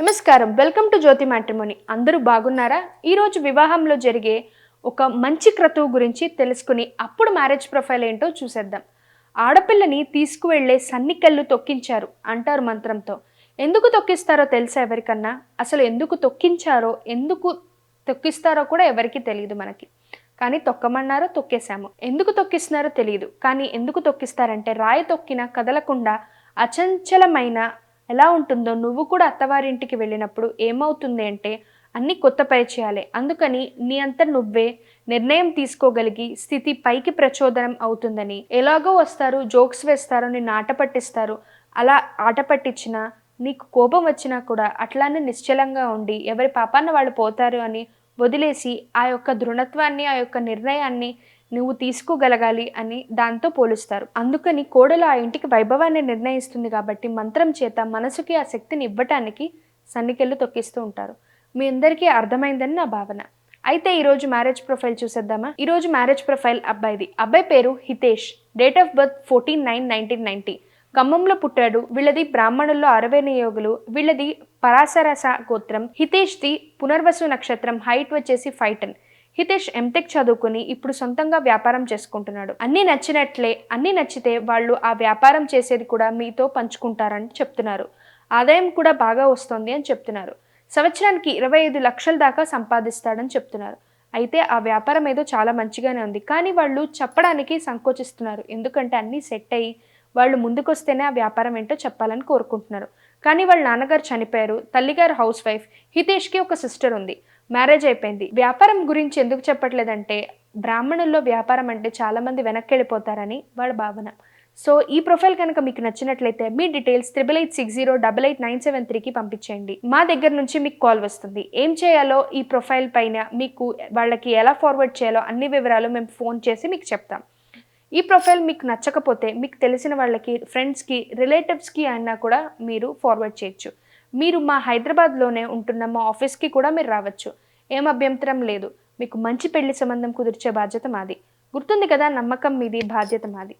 నమస్కారం. Welcome to Jyothi matrimony. అందరూ బాగున్నారా? ఈరోజు వివాహంలో జరిగే ఒక మంచి క్రతువు గురించి తెలుసుకుని అప్పుడు మ్యారేజ్ ప్రొఫైల్ ఏంటో చూసేద్దాం. ఆడపిల్లని తీసుకువెళ్ళే సన్నికళ్ళు తొక్కించారు అంటారు మంత్రంతో. ఎందుకు తొక్కిస్తారో తెలుసా ఎవరికన్నా? అసలు ఎందుకు తొక్కించారో ఎందుకు తొక్కిస్తారో కూడా ఎవరికి తెలియదు మనకి. కానీ తొక్కమన్నారో తొక్కేశాము. ఎందుకు తొక్కిస్తున్నారో తెలియదు కానీ ఎందుకు తొక్కిస్తారంటే రాయి తొక్కిన కదలకుండా అచంచలమైన ఎలా ఉంటుందో నువ్వు కూడా అత్తవారింటికి వెళ్ళినప్పుడు ఏమవుతుంది అంటే అన్ని కొత్త పరిచయాలే. అందుకని నీ అంత నువ్వే నిర్ణయం తీసుకోగలిగి స్థితి పైకి ప్రచోదనం అవుతుందని. ఎలాగో వస్తారు జోక్స్ వేస్తారు నిన్ను ఆట పట్టిస్తారు. అలా ఆట పట్టించినా నీకు కోపం వచ్చినా కూడా అట్లానే నిశ్చలంగా ఉండి ఎవరి పాపాన వాళ్ళు పోతారు అని వదిలేసి ఆ యొక్క దృఢత్వాన్ని ఆ యొక్క నిర్ణయాన్ని నువ్వు తీసుకోగలగాలి అని దాంతో పోలుస్తారు. అందుకని కోడలు ఆ ఇంటికి వైభవాన్ని నిర్ణయిస్తుంది కాబట్టి మంత్రం చేత మనసుకి ఆ శక్తిని ఇవ్వటానికి సన్నికెళ్ళు తొక్కిస్తూ ఉంటారు. మీ అందరికీ అర్థమైందని నా భావన. అయితే ఈరోజు మ్యారేజ్ ప్రొఫైల్ చూసేద్దామా? ఈరోజు మ్యారేజ్ ప్రొఫైల్ అబ్బాయిది. అబ్బాయి పేరు Hitesh. Date of birth fourteen nine nineteen ninety. ఖమ్మంలో పుట్టాడు. వీళ్ళది బ్రాహ్మణుల్లో అరవై నియోగులు వీళ్ళది పరాశరస గోత్రం. హితేష్ది పునర్వసు నక్షత్రం. హైట్ వచ్చేసి ఫైవ్ టెన్ హితేష్ ఎంటెక్ చదువుకుని ఇప్పుడు సొంతంగా వ్యాపారం చేసుకుంటున్నాడు. అన్నీ నచ్చినట్లే అన్నీ నచ్చితే వాళ్ళు ఆ వ్యాపారం చేసేది కూడా మీతో పంచుకుంటారని చెప్తున్నారు. ఆదాయం కూడా బాగా వస్తుంది అని చెప్తున్నారు. సంవత్సరానికి ఇరవై ఐదు లక్షల దాకా సంపాదిస్తాడని చెప్తున్నారు. అయితే ఆ వ్యాపారం ఏదో చాలా మంచిగానే ఉంది. కానీ వాళ్ళు చెప్పడానికి సంకోచిస్తున్నారు. ఎందుకంటే అన్నీ సెట్ అయ్యి వాళ్ళు ముందుకొస్తేనే ఆ వ్యాపారం ఏంటో చెప్పాలని కోరుకుంటున్నారు. కానీ వాళ్ళ నాన్నగారు చనిపోయారు. తల్లిగారు హౌస్ వైఫ్. హితేష్కి ఒక సిస్టర్ ఉంది. మ్యారేజ్ అయిపోయింది. వ్యాపారం గురించి ఎందుకు చెప్పట్లేదంటే బ్రాహ్మణుల్లో వ్యాపారం అంటే చాలామంది వెనక్కి వెళ్ళిపోతారని వాళ్ళ భావన. సో ఈ ప్రొఫైల్ కనుక మీకు నచ్చినట్లయితే మీ details triple eight six zero double eight nine seven త్రీకి పంపించేయండి. మా దగ్గర నుంచి మీకు కాల్ వస్తుంది. ఏం చేయాలో ఈ ప్రొఫైల్ పైన మీకు వాళ్ళకి ఎలా ఫార్వర్డ్ చేయాలో అన్ని వివరాలు మేము ఫోన్ చేసి మీకు చెప్తాం. ఈ ప్రొఫైల్ మీకు నచ్చకపోతే మీకు తెలిసిన వాళ్ళకి ఫ్రెండ్స్కి రిలేటివ్స్కి అయినా కూడా మీరు ఫార్వర్డ్ చేయొచ్చు. మీరు మా హైదరాబాద్లోనే ఉంటున్న మా ఆఫీస్కి కూడా మీరు రావచ్చు. ఏం అభ్యంతరం లేదు. మీకు మంచి పెళ్ళి సంబంధం కుదిర్చే బాధ్యత మాది. గుర్తుంది కదా నమ్మకం మీది బాధ్యత మాది.